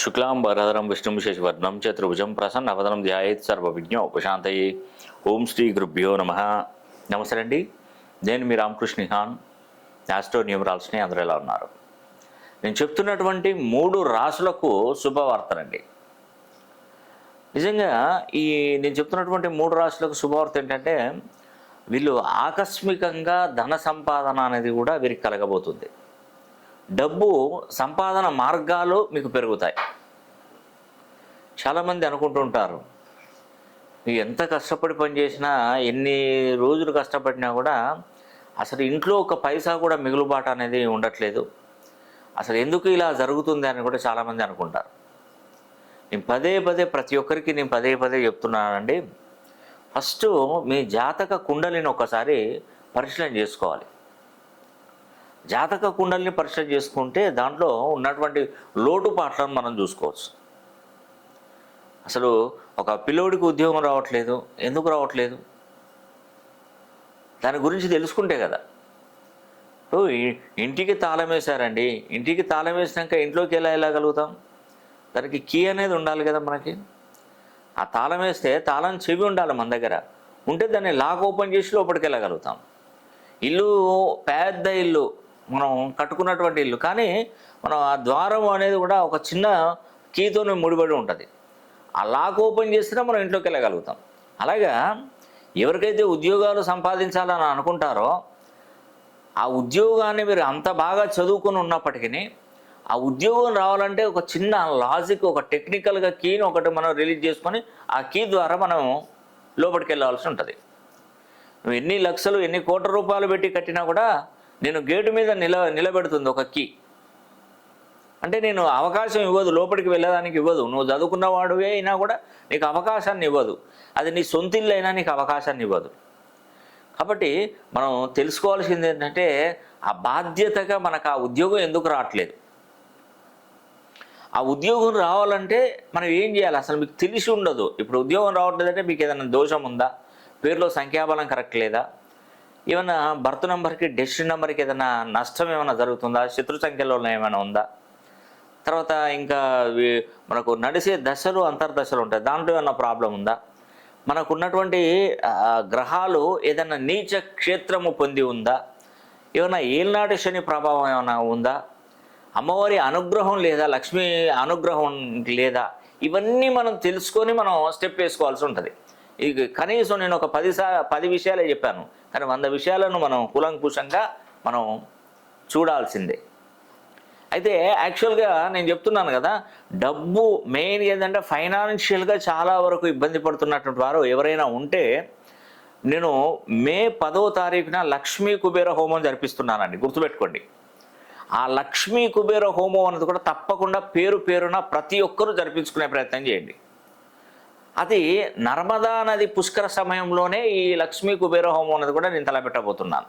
శుక్లాం వరదరం విష్ణుం శశివర్ణం చతుర్భుజం ప్రసన్నవదనం ధ్యాయేత్ సర్వవిజ్ఞ ఉపశాంతయే. ఓం శ్రీ గురుభ్యో నమ. నమస్తే అండి నేను మీ రామకృష్ణ హాన్ యాస్ట్రో న్యూమరాల్స్ని అందరూ ఎలా ఉన్నారు? నేను చెప్తున్నటువంటి మూడు రాసులకు శుభవార్తలండి. నిజంగా ఈ నేను చెప్తున్నటువంటి మూడు రాసులకు శుభవార్త ఏంటంటే వీళ్ళు ఆకస్మికంగా ధన సంపాదన అనేది కూడా వీరికి కలగబోతుంది. డబ్బు సంపాదన మార్గాలు మీకు పెరుగుతాయి. చాలామంది అనుకుంటుంటారు ఎంత కష్టపడి పనిచేసినా ఎన్ని రోజులు కష్టపడినా కూడా అసలు ఇంట్లో ఒక పైసా కూడా మిగులుబాటు అనేది ఉండట్లేదు. అసలు ఎందుకు ఇలా జరుగుతుంది అని కూడా చాలామంది అనుకుంటారు. నేను పదే పదే ప్రతి ఒక్కరికి నేను పదే పదే చెప్తున్నానండి. ఫస్ట్ మీ జాతక కుండలిని ఒకసారి పరిశీలన చేసుకోవాలి. జాతక కుండల్ని పరిశీలన చేసుకుంటే దాంట్లో ఉన్నటువంటి లోటుపాట్లను మనం చూసుకోవచ్చు. అసలు ఒక పిల్లోడికి ఉద్యోగం రావట్లేదు ఎందుకు రావట్లేదు? దాని గురించి తెలుసుకుంటే కదా. ఇప్పుడు ఇంటికి తాళం వేశారండి. ఇంటికి తాళం వేసినాక ఇంట్లోకి ఎలా వెళ్ళగలుగుతాం? దానికి కీ అనేది ఉండాలి కదా మనకి. ఆ తాళం వేస్తే తాళం చెవి ఉండాలి మన దగ్గర. ఉంటే దాన్ని లాక్ ఓపెన్ చేసి లోపలికి వెళ్ళగలుగుతాం. ఇల్లు పెద్ద ఇల్లు. మనం కట్టుకున్నటువంటి ఇల్లు. కానీ మనం ఆ ద్వారం అనేది కూడా ఒక చిన్న కీతోనే ముడిపడి ఉంటుంది. ఆ లాక్ ఓపెన్ చేసినా మనం ఇంట్లోకి వెళ్ళగలుగుతాం. అలాగా ఎవరికైతే ఉద్యోగాలు సంపాదించాలని అనుకుంటారో ఆ ఉద్యోగాన్ని మీరు అంత బాగా చదువుకుని ఉన్నప్పటికీ ఆ ఉద్యోగం రావాలంటే ఒక చిన్న లాజిక్ ఒక టెక్నికల్గా కీని ఒకటి మనం రిలీజ్ చేసుకొని ఆ కీ ద్వారా మనం లోపలికి వెళ్ళవలసి ఉంటుంది. ఎన్ని లక్షలు ఎన్ని కోట్ల రూపాయలు పెట్టి కట్టినా కూడా నేను గేటు మీద నిల నిలబెడుతుంది ఒక కీ. అంటే నేను అవకాశం ఇవ్వదు లోపలికి వెళ్ళడానికి ఇవ్వదు. నువ్వు చదువుకున్న వాడివే అయినా కూడా నీకు అవకాశాన్ని ఇవ్వదు. అది నీ సొంత ఇల్లు అయినా నీకు అవకాశాన్ని ఇవ్వదు. కాబట్టి మనం తెలుసుకోవాల్సింది ఏంటంటే ఆ బాధ్యతగా మనకు ఆ ఉద్యోగం ఎందుకు రావట్లేదు? ఆ ఉద్యోగం రావాలంటే మనం ఏం చేయాలి? అసలు మీకు తెలిసి ఉండదు. ఇప్పుడు ఉద్యోగం రావట్లేదంటే మీకు ఏదైనా దోషం ఉందా? పేరులో సంఖ్యాబలం కరెక్ట్ లేదా? ఏమైనా బర్త్ నెంబర్కి డెస్టిన్ నెంబర్కి ఏదైనా నష్టం ఏమైనా జరుగుతుందా? శత్రు సంఖ్యలో ఏమైనా ఉందా? తర్వాత ఇంకా మనకు నడిసే దశలు అంతర్దశలు ఉంటాయి. దాంట్లో ఏమైనా ప్రాబ్లం ఉందా? మనకు ఉన్నటువంటి గ్రహాలు ఏదైనా నీచ క్షేత్రము పొంది ఉందా? ఏమైనా ఏల్నాటి శని ప్రభావం ఏమైనా ఉందా? అమ్మవారి అనుగ్రహం లేదా? లక్ష్మీ అనుగ్రహం లేదా? ఇవన్నీ మనం తెలుసుకొని మనం స్టెప్ వేసుకోవాల్సి ఉంటుంది. ఇది కనీసం నేను ఒక పది సా పది విషయాలే చెప్పాను. కానీ వంద విషయాలను మనం కూలంకుషంగా మనం చూడాల్సిందే. అయితే యాక్చువల్గా నేను చెప్తున్నాను కదా డబ్బు మెయిన్ ఏంటంటే ఫైనాన్షియల్గా చాలా వరకు ఇబ్బంది పడుతున్నటువంటి వారు ఎవరైనా ఉంటే నేను మే పదో తారీఖున లక్ష్మీ కుబేర హోమం జరిపిస్తున్నానండి గుర్తుపెట్టుకోండి. ఆ లక్ష్మీ కుబేర హోమం అన్నది కూడా తప్పకుండా పేరు పేరున ప్రతి ఒక్కరూ జరిపించుకునే ప్రయత్నం చేయండి. అది నర్మదా నది పుష్కర సమయంలోనే ఈ లక్ష్మీ కుబేర హోమం అనేది కూడా నేను తలపెట్టబోతున్నాను.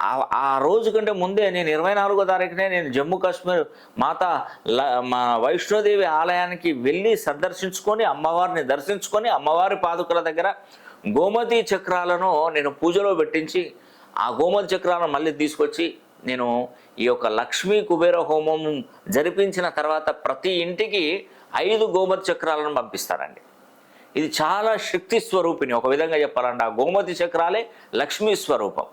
ఆ- ఆ రోజు కంటే ముందే నేను ఇరవై నాలుగో తారీఖునే నేను జమ్మూ కాశ్మీర్ మాత ల- మా వైష్ణోదేవి ఆలయానికి వెళ్ళి సందర్శించుకొని అమ్మవారిని దర్శించుకొని అమ్మవారి పాదుకల దగ్గర గోమతి చక్రాలను నేను పూజలో పెట్టించి ఆ గోమతి చక్రాలను మళ్ళీ తీసుకొచ్చి నేను ఈ యొక్క లక్ష్మీ కుబేర హోమం జరిపించిన తర్వాత ప్రతి ఇంటికి ఐదు గోమతి చక్రాలను పంపిస్తారండి. ఇది చాలా శక్తి స్వరూపిణి. ఒక విధంగా చెప్పాలంటే ఆ గోమతి చక్రాలే లక్ష్మీ స్వరూపం.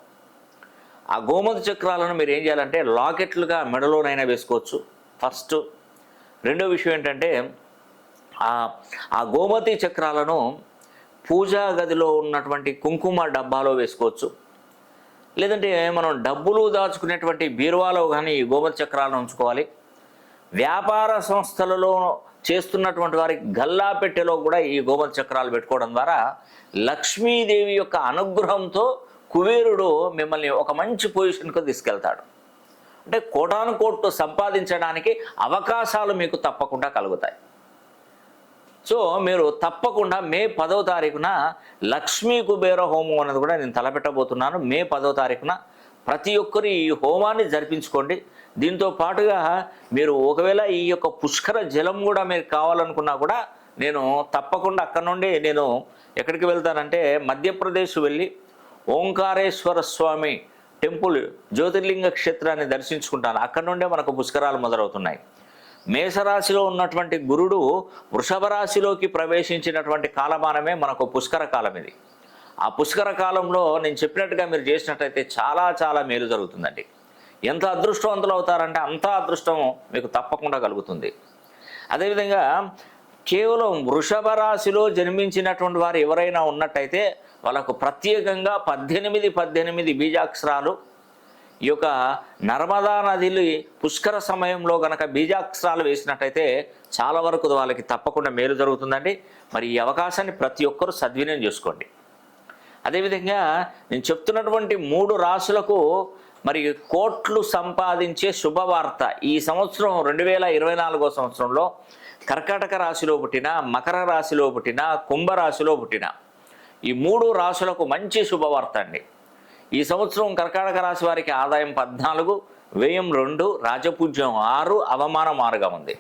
ఆ గోమతి చక్రాలను మీరు ఏం చేయాలంటే లాకెట్లుగా మెడలోనైనా వేసుకోవచ్చు. ఫస్ట్ రెండో విషయం ఏంటంటే ఆ ఆ గోమతి చక్రాలను పూజా గదిలో ఉన్నటువంటి కుంకుమ డబ్బాలో వేసుకోవచ్చు. లేదంటే మనం డబ్బులు దాచుకునేటువంటి బీరువాలో కానీ ఈ గోమతి చక్రాలను ఉంచుకోవాలి. వ్యాపార సంస్థలలో చేస్తున్నటువంటి వారికి గల్లా పెట్టెలో కూడా ఈ గోమతి చక్రాలు పెట్టుకోవడం ద్వారా లక్ష్మీదేవి యొక్క అనుగ్రహంతో కుబేరుడు మిమ్మల్ని ఒక మంచి పొజిషన్కు తీసుకెళ్తాడు. అంటే కోటాను కోట్లు సంపాదించడానికి అవకాశాలు మీకు తప్పకుండా కలుగుతాయి. సో మీరు తప్పకుండా మే పదో తారీఖున లక్ష్మీ కుబేర హోమం అనేది కూడా నేను తలపెట్టబోతున్నాను. మే పదో తారీఖున ప్రతి ఒక్కరు ఈ హోమాన్ని జరిపించుకోండి. దీంతో పాటుగా మీరు ఒకవేళ ఈ యొక్క పుష్కర జలం కూడా మీరు కావాలనుకున్నా కూడా నేను తప్పకుండా అక్కడ నుండి నేను ఎక్కడికి వెళ్తానంటే మధ్యప్రదేశ్ వెళ్ళి ఓంకారేశ్వర స్వామి టెంపుల్ జ్యోతిర్లింగ క్షేత్రాన్ని దర్శించుకుంటాను. అక్కడ నుండే మనకు పుష్కరాలు మొదలవుతున్నాయి. మేషరాశిలో ఉన్నటువంటి గురుడు వృషభ రాశిలోకి ప్రవేశించినటువంటి కాలమానమే మనకు పుష్కర కాలం ఇది ఆ పుష్కర కాలంలో నేను చెప్పినట్టుగా మీరు చేసినట్టయితే చాలా చాలా మేలు జరుగుతుందండి. ఎంత అదృష్టవంతులు అవుతారంటే అంత అదృష్టం మీకు తప్పకుండా కలుగుతుంది. అదేవిధంగా కేవలం వృషభ రాశిలో జన్మించినటువంటి వారు ఎవరైనా ఉన్నట్టయితే వాళ్ళకు ప్రత్యేకంగా పద్దెనిమిది పద్దెనిమిది బీజాక్షరాలు ఈ యొక్క నర్మదా నదిని పుష్కర సమయంలో గనక బీజాక్షరాలు వేసినట్టయితే చాలా వరకు వాళ్ళకి తప్పకుండా మేలు జరుగుతుందండి. మరి ఈ అవకాశాన్ని ప్రతి ఒక్కరూ సద్వినియోగం చేసుకోండి. అదేవిధంగా నేను చెప్తున్నటువంటి మూడు రాశులకు మరి కోట్లు సంపాదించే శుభవార్త ఈ సంవత్సరం రెండు వేల ఇరవై నాలుగో సంవత్సరంలో కర్కాటక రాశిలో పుట్టిన మకర రాశిలో పుట్టిన కుంభరాశిలో పుట్టిన ఈ మూడు రాశులకు మంచి శుభవార్త అండి. ఈ సంవత్సరం కర్కాటక రాశి వారికి ఆదాయం పద్నాలుగు వ్యయం రెండు రాజపూజ్యం ఆరు అవమానం ఆరుగా ఉంది.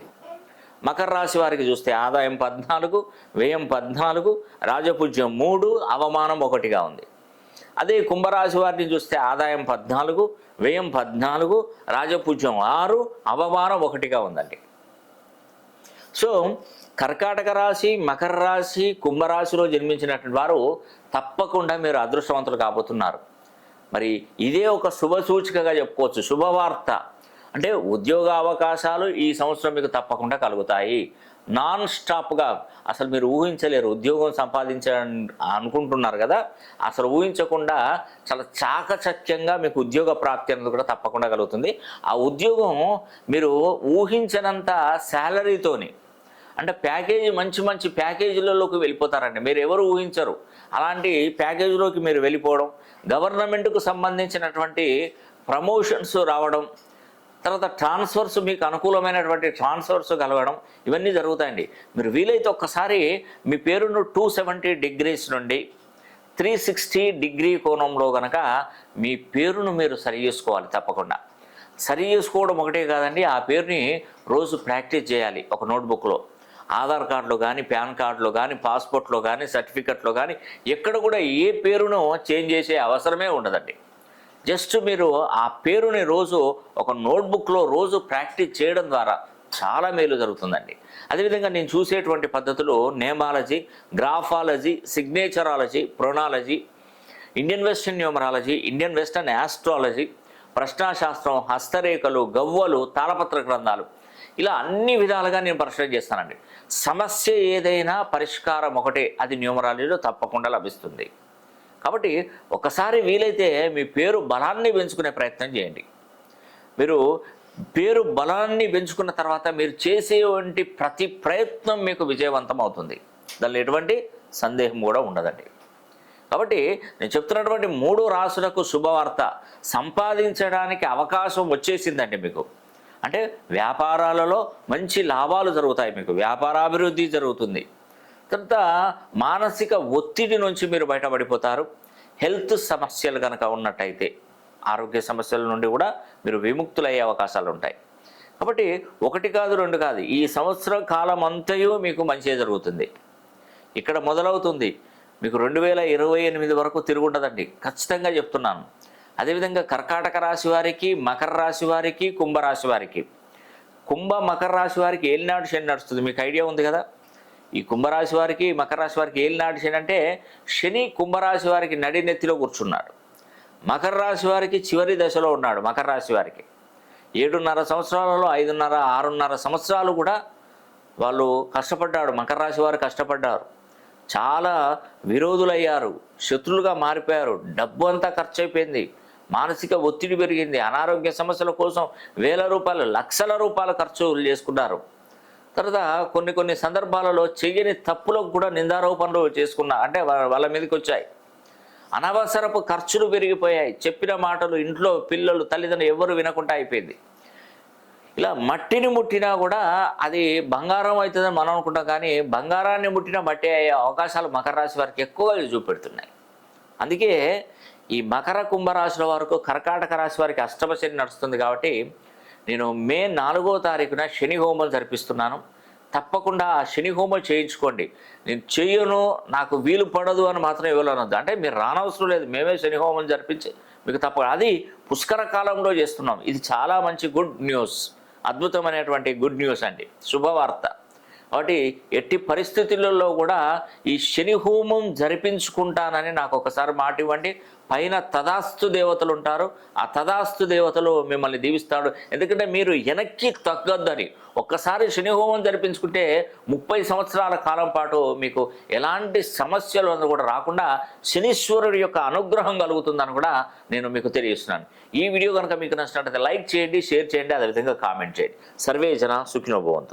మకర రాశి వారికి చూస్తే ఆదాయం పద్నాలుగు వ్యయం పద్నాలుగు రాజపూజ్యం మూడు అవమానం ఒకటిగా ఉంది. అదే కుంభరాశి వారిని చూస్తే ఆదాయం పద్నాలుగు వ్యయం పద్నాలుగు రాజపూజ్యం ఆరు అవమానం ఒకటిగా ఉందండి. సో కర్కాటక రాశి మకర రాశి కుంభరాశిలో జన్మించినటువంటి వారు తప్పకుండా మీరు అదృష్టవంతులు కాబోతున్నారు. మరి ఇదే ఒక శుభ సూచికగా చెప్పుకోవచ్చు శుభవార్త. అంటే ఉద్యోగ అవకాశాలు ఈ సంవత్సరం మీకు తప్పకుండా కలుగుతాయి. నాన్ స్టాప్గా అసలు మీరు ఊహించలేరు. ఉద్యోగం సంపాదించాలని అనుకుంటున్నారు కదా? అసలు ఊహించకుండా చాలా చాకచక్యంగా మీకు ఉద్యోగ ప్రాప్తి అనేది కూడా తప్పకుండా కలుగుతుంది. ఆ ఉద్యోగం మీరు ఊహించనంత శాలరీతోని అంటే ప్యాకేజీ మంచి మంచి ప్యాకేజీలలోకి వెళ్ళిపోతారండి. మీరు ఎవరు ఊహించరు. అలాంటి ప్యాకేజీలోకి మీరు వెళ్ళిపోవడం గవర్నమెంట్కు సంబంధించినటువంటి ప్రమోషన్స్ రావడం తర్వాత ట్రాన్స్ఫర్స్ మీకు అనుకూలమైనటువంటి ట్రాన్స్ఫర్స్ కలగడం ఇవన్నీ జరుగుతాయండి. మీరు వీలైతే ఒక్కసారి మీ పేరును టూ సెవెంటీ డిగ్రీస్ నుండి త్రీ సిక్స్టీ డిగ్రీ కోణంలో కనుక మీ పేరును మీరు సరి చేసుకోవాలి తప్పకుండా. సరి చేసుకోవడం ఒకటే కాదండి ఆ పేరుని రోజు ప్రాక్టీస్ చేయాలి ఒక నోట్బుక్లో. ఆధార్ కార్డులో కానీ పాన్ కార్డులో కానీ పాస్పోర్ట్లో కానీ సర్టిఫికెట్లో కానీ ఎక్కడ కూడా ఏ పేరును చేంజ్ చేసే అవసరమే ఉండదండి. జస్ట్ మీరు ఆ పేరుని రోజు ఒక నోట్బుక్లో రోజు ప్రాక్టీస్ చేయడం ద్వారా చాలా మేలు జరుగుతుందండి. అదేవిధంగా నేను చూసేటువంటి పద్ధతులు namology graphology signaturology pronology Indian western numerology Indian western astrology ప్రశ్నాశాస్త్రం హస్తరేఖలు గవ్వలు తాళపత్ర గ్రంథాలు. ఇలా అన్ని విధాలుగా నేను పరిశీలన చేస్తానండి. సమస్య ఏదైనా పరిష్కారం ఒకటే అది న్యూమరాలజీలో తప్పకుండా లభిస్తుంది. కాబట్టి ఒకసారి వీలైతే మీ పేరు బలాన్ని పెంచుకునే ప్రయత్నం చేయండి. మీరు పేరు బలాన్ని పెంచుకున్న తర్వాత మీరు చేసేటువంటి ప్రతి ప్రయత్నం మీకు విజయవంతం అవుతుంది దానిలో ఎటువంటి సందేహం కూడా ఉండదండి. కాబట్టి నేను చెప్తున్నటువంటి మూడు రాసులకు శుభవార్త సంపాదించడానికి అవకాశం వచ్చేసిందండి మీకు. అంటే వ్యాపారాలలో మంచి లాభాలు జరుగుతాయి మీకు. వ్యాపారాభివృద్ధి జరుగుతుంది. తర్వాత మానసిక ఒత్తిడి నుంచి మీరు బయటపడిపోతారు. హెల్త్ సమస్యలు కనుక ఉన్నట్టయితే ఆరోగ్య సమస్యల నుండి కూడా మీరు విముక్తులయ్యే అవకాశాలు ఉంటాయి. కాబట్టి ఒకటి కాదు రెండు కాదు ఈ సంవత్సర కాలం అంతయు మీకు మంచిగా జరుగుతుంది. ఇక్కడ మొదలవుతుంది. మీకు రెండు వేల ఇరవై ఎనిమిది వరకు తిరుగుండదండి ఖచ్చితంగా చెప్తున్నాను. అదేవిధంగా కర్కాటక రాశి వారికి మకర రాశి వారికి కుంభరాశి వారికి. కుంభ మకర రాశి వారికి ఏలినాడు శని నడుస్తుంది. మీకు ఐడియా ఉంది కదా? ఈ కుంభరాశి వారికి మకర రాశి వారికి ఏలినాడు శని అంటే శని కుంభరాశి వారికి నడినెత్తిలో కూర్చున్నాడు. మకర రాశి వారికి చివరి దశలో ఉన్నాడు మకర రాశి వారికి. ఏడున్నర సంవత్సరాలలో ఐదున్నర ఆరున్నర సంవత్సరాలు కూడా వాళ్ళు కష్టపడ్డాడు మకర రాశి వారు కష్టపడ్డారు. చాలా విరోధులయ్యారు శత్రులుగా మారిపోయారు డబ్బు అంతా ఖర్చు అయిపోయింది మానసిక ఒత్తిడి పెరిగింది అనారోగ్య సమస్యల కోసం వేల రూపాయలు లక్షల రూపాయల ఖర్చు చేసుకున్నారు. తర్వాత కొన్ని కొన్ని సందర్భాలలో చెయ్యని తప్పులకు కూడా నిందారోపణలు చేసుకున్న అంటే వాళ్ళ మీదకి వచ్చాయి. అనవసరపు ఖర్చులు పెరిగిపోయాయి. చెప్పిన మాటలు ఇంట్లో పిల్లలు తల్లిదండ్రులు ఎవరు వినకుండా అయిపోయింది. ఇలా మట్టిని ముట్టినా కూడా అది బంగారం అవుతుందని మనం అనుకుంటాం కానీ బంగారాన్ని ముట్టినా మట్టి అయ్యే అవకాశాలు మకర రాశి వారికి ఎక్కువగా చూపెడుతున్నాయి. అందుకే ఈ మకర కుంభరాశుల వరకు కర్కాటక రాశి వారికి అష్టమ శని నడుస్తుంది కాబట్టి నేను మే నాలుగో తారీఖున శని హోమం జరిపిస్తున్నాను. తప్పకుండా ఆ శని హోమం చేయించుకోండి. నేను చెయ్యను నాకు వీలు పడదు అని మాత్రం ఇవ్వాలనొద్దు అంటే మీరు రానవసరం లేదు. మేమే శని హోమం జరిపించి మీకు తప్ప అది పుష్కర కాలంలో చేస్తున్నాం. ఇది చాలా మంచి గుడ్ న్యూస్. అద్భుతమైనటువంటి గుడ్ న్యూస్ అండి. శుభవార్త. కాబట్టి ఎట్టి పరిస్థితులలో కూడా ఈ శని హోమం జరిపించుకుంటానని నాకు ఒకసారి మాట ఇవ్వండి పైన తదాస్తు దేవతలు ఉంటారు. ఆ తదాస్తు దేవతలు మిమ్మల్ని దీవిస్తాడు. ఎందుకంటే మీరు వెనక్కి తగ్గొద్దని. ఒక్కసారి శని హోమం జరిపించుకుంటే ముప్పై సంవత్సరాల కాలం పాటు మీకు ఎలాంటి సమస్యలు అనేది కూడా రాకుండా శనీశ్వరుడి యొక్క అనుగ్రహం కలుగుతుందని కూడా నేను మీకు తెలియజేస్తున్నాను. ఈ వీడియో కనుక మీకు నచ్చినట్లయితే లైక్ చేయండి షేర్ చేయండి అదేవిధంగా కామెంట్ చేయండి. సర్వే జన సుఖినోభవంతు